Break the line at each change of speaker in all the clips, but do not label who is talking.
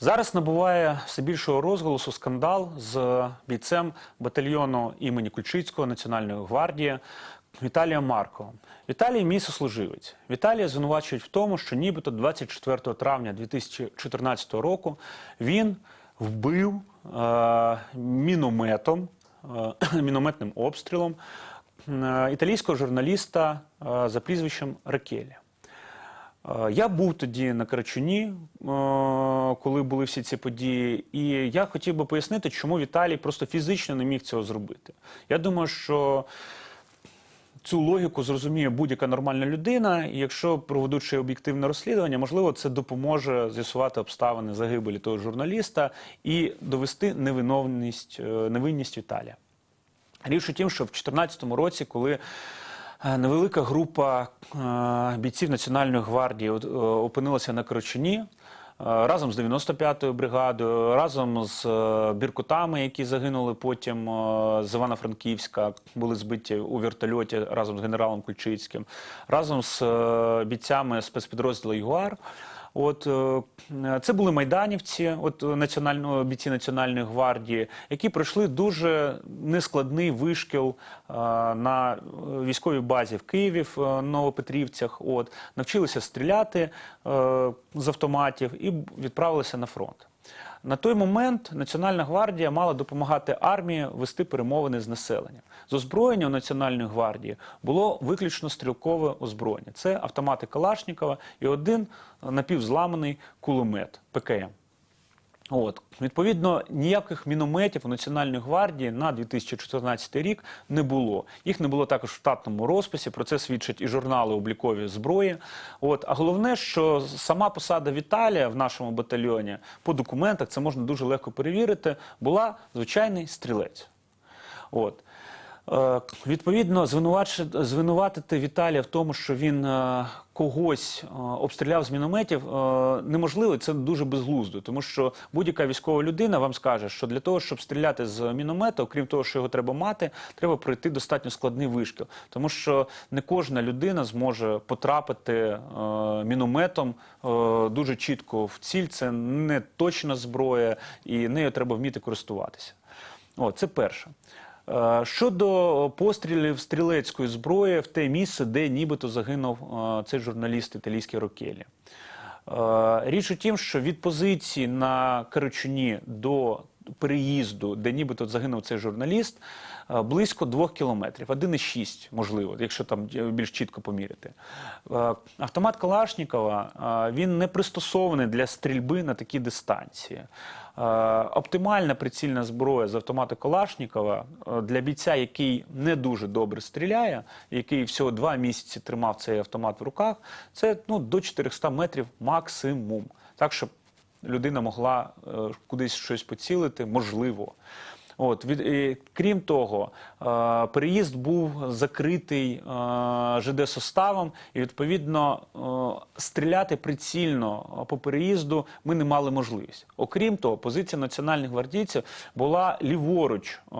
Зараз набуває все більшого розголосу скандал з бійцем батальйону імені Кульчицького Національної гвардії Віталієм Марковим. Віталій мій сослуживець. Віталія звинувачують в тому, що нібито 24 травня 2014 року він вбив е, мінометом, е, мінометним обстрілом е, італійського журналіста е, за прізвищем Ракелі. Е, Я був тоді на Карачуні, е, коли були всі ці події, і я хотів би пояснити, чому Віталій просто фізично не міг цього зробити. Я думаю, що цю логіку зрозуміє будь-яка нормальна людина, і якщо проведучи об'єктивне розслідування, можливо, це допоможе з'ясувати обставини загибелі того журналіста і довести невиновність, е, невинність Віталія. Річ у тім, що в 2014 році, коли невелика група е, бійців Національної гвардії е, опинилася на Корочині, е, разом з 95-ю бригадою, разом з е, біркутами, які загинули потім е, з Івано-Франківська, були збиті у вертольоті разом з генералом Кульчицьким, разом з е, бійцями спецпідрозділу ЮАР. От е, це були майданівці, от національного бійці національної гвардії, які пройшли дуже нескладний вишкіл е, на військовій базі в Києві, в е, Новопетрівцях. От навчилися стріляти е, з автоматів і відправилися на фронт. На той момент Національна гвардія мала допомагати армії вести перемовини з населенням. З озброєння у Національної гвардії було виключно стрілкове озброєння. Це автомати Калашнікова і один напівзламаний кулемет ПКМ. От відповідно ніяких мінометів у Національної гвардії на 2014 рік не було. Їх не було також в штатному розписі. Про це свідчать і журнали облікові зброї. От а головне, що сама посада Віталія в нашому батальйоні по документах це можна дуже легко перевірити. Була звичайний стрілець. От. Е, Відповідно, звинуватити Віталія в тому, що він е, когось е, обстріляв з мінометів, неможливо. Це дуже безглуздо, тому що будь-яка військова людина вам скаже, що для того, щоб стріляти з міномета, окрім того, що його треба мати, треба пройти достатньо складний вишкіл, тому що не кожна людина зможе потрапити мінометом дуже чітко в ціль. Це не точна зброя, і нею треба вміти користуватися. О, це перше. Е, Щодо пострілів стрілецької зброї в те місце, де нібито загинув е, цей журналіст італійський Рокелі. Е, Річ у тім, що від позиції на Карачуні до переїзду, де нібито загинув цей журналіст, е, близько двох кілометрів, 1,6, можливо, якщо там е, більш чітко поміряти. Е, Автомат Калашнікова він не пристосований для стрільби на такі дистанції. Оптимальна прицільна зброя з автомата Калашнікова для бійця, який не дуже добре стріляє, який всього два місяці тримав цей автомат в руках, це ну, до 400 метрів максимум. Так, щоб людина могла е, кудись щось поцілити, можливо. От від і, крім того, е, переїзд був закритий е, ЖД составом, і відповідно е, стріляти прицільно по переїзду ми не мали можливість. Окрім того, позиція національних гвардійців була ліворуч е,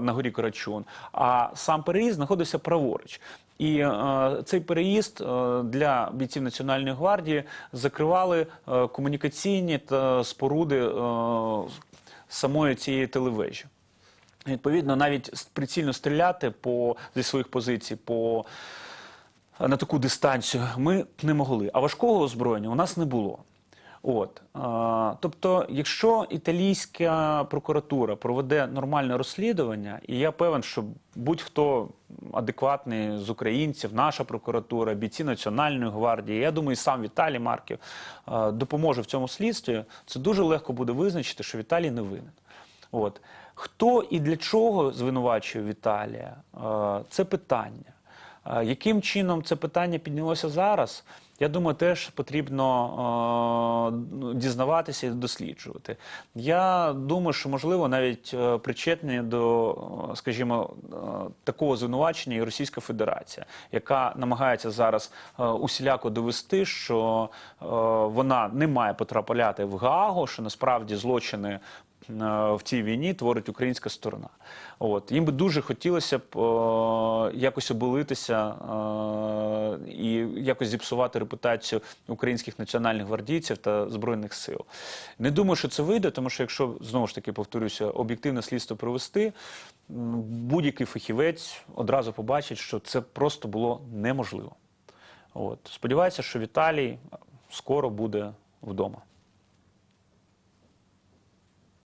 на горі Карачун, а сам переїзд знаходився праворуч. І е, цей переїзд е, для бійців Національної гвардії закривали е, комунікаційні та споруди е, самої цієї телевежі. Відповідно, навіть прицільно стріляти по, зі своїх позицій по, на таку дистанцію ми не могли. А важкого озброєння у нас не було. От, тобто, якщо італійська прокуратура проведе нормальне розслідування, і я певен, що будь-хто адекватний з українців, наша прокуратура, бійці Національної гвардії, я думаю, сам Віталій Марків допоможе в цьому слідстві, це дуже легко буде визначити, що Віталій не винен. От. Хто і для чого звинувачує Віталія? Це питання. Яким чином це питання піднялося зараз? Я думаю, теж потрібно е, ну, дізнаватися і досліджувати. Я думаю, що можливо навіть е, причетні до, е, скажімо, е, такого звинувачення і Російська Федерація, яка намагається зараз усіляко довести, що е, вона не має потрапляти в Гаагу, що насправді злочини в цій війні творить українська сторона. От їм би дуже хотілося б е, якось обелитися е, і якось зіпсувати репутацію українських національних гвардійців та збройних сил. Не думаю, що це вийде, тому що якщо знову ж таки повторюся, об'єктивне слідство провести, будь-який фахівець одразу побачить, що це просто було неможливо. От сподіваюся, що Віталій скоро буде вдома.